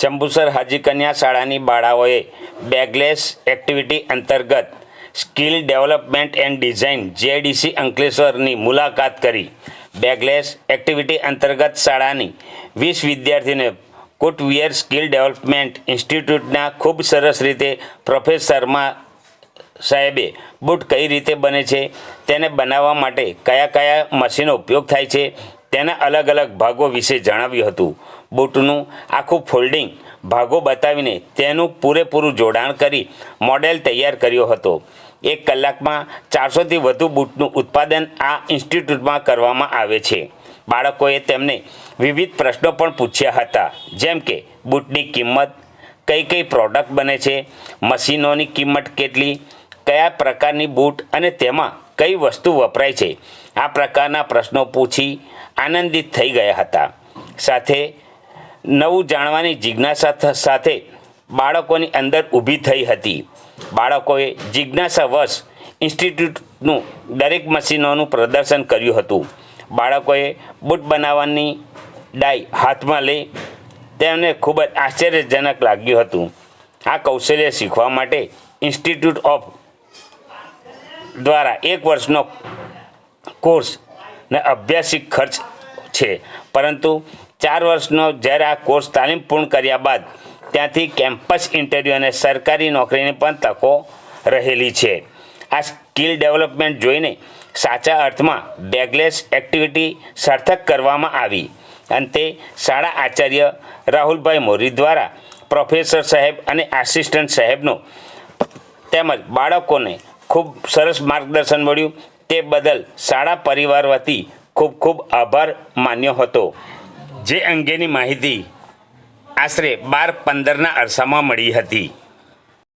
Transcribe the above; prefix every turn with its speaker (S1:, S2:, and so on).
S1: ચંબુસર હાજી કન્યા શાળાની બાળાઓએ બેગલેસ એક્ટિવિટી અંતર્ગત skill development and design JDC અંકલેશ્વરની મુલાકાત કરી. બેગલેસ એક્ટિવિટી અંતર્ગત શાળાની વીસ વિદ્યાર્થીને કુટવિયર સ્કિલ ડેવલપમેન્ટ ઇન્સ્ટિટ્યૂટના ખૂબ સરસ રીતે પ્રોફેસરમાં સાહેબે બૂટ કઈ રીતે બને છે, તેને બનાવવા માટે કયા કયા મશીનો ઉપયોગ થાય છે તેના અલગ અલગ ભાગો વિશે જણાવ્યું હતું. બૂટનું આખું ફોલ્ડિંગ ભાગો બતાવીને તેનું પૂરેપૂરું જોડાણ કરી મોડેલ તૈયાર કર્યો હતો. એક કલાકમાં ચારસોથી વધુ બૂટનું ઉત્પાદન આ ઇન્સ્ટિટ્યૂટમાં કરવામાં આવે છે. બાળકોએ તેમને વિવિધ પ્રશ્નો પણ પૂછ્યા હતા, જેમ કે બૂટની કિંમત, કઈ કઈ પ્રોડક્ટ બને છે, મશીનોની કિંમત કેટલી, કયા પ્રકારની બૂટ અને તેમાં કઈ વસ્તુ વપરાય છે? આ પ્રકારના પ્રશ્નો પૂછી આનંદિત થઈ ગયા હતા. સાથે નવું જાણવાની જિજ્ઞાસા સાથે બાળકોની અંદર ઊભી થઈ હતી. બાળકોએ જિજ્ઞાસાવશ ઇન્સ્ટિટ્યૂટનું દરેક મશીનોનું પ્રદર્શન કર્યું હતું. બાળકોએ બૂટ બનાવવાની ડાય હાથમાં લઈ તેમને ખૂબ જ આશ્ચર્યજનક લાગ્યું હતું. આ કૌશલ્ય શીખવા માટે ઇન્સ્ટિટ્યૂટ ઓફ દ્વારા એક વર્ષનો કોર્સ ને અભ્યાસિક ખર્ચ છે. પરંતુ ચાર વર્ષનો જ્યારે આ કોર્સ તાલીમ પૂર્ણ કર્યા બાદ ત્યાંથી કેમ્પસ ઇન્ટરવ્યૂ અને સરકારી નોકરીની પણ તકો રહેલી છે. આ સ્કિલ ડેવલપમેન્ટ જોઈને સાચા અર્થમાં બેગલેસ એક્ટિવિટી સાર્થક કરવામાં આવી. અંતે શાળા આચાર્ય રાહુલભાઈ મોરી દ્વારા પ્રોફેસર સાહેબ અને આસિસ્ટન્ટ સાહેબનો તેમજ બાળકોને ખૂબ સરસ માર્ગદર્શન મળ્યું. તે બદલ શાળા પરિવાર વતી ખૂબ ખૂબ આભાર માન્યો હતો. જે અંગેની માહિતી આશરે બાર પંદરના અરસામાં મળી હતી.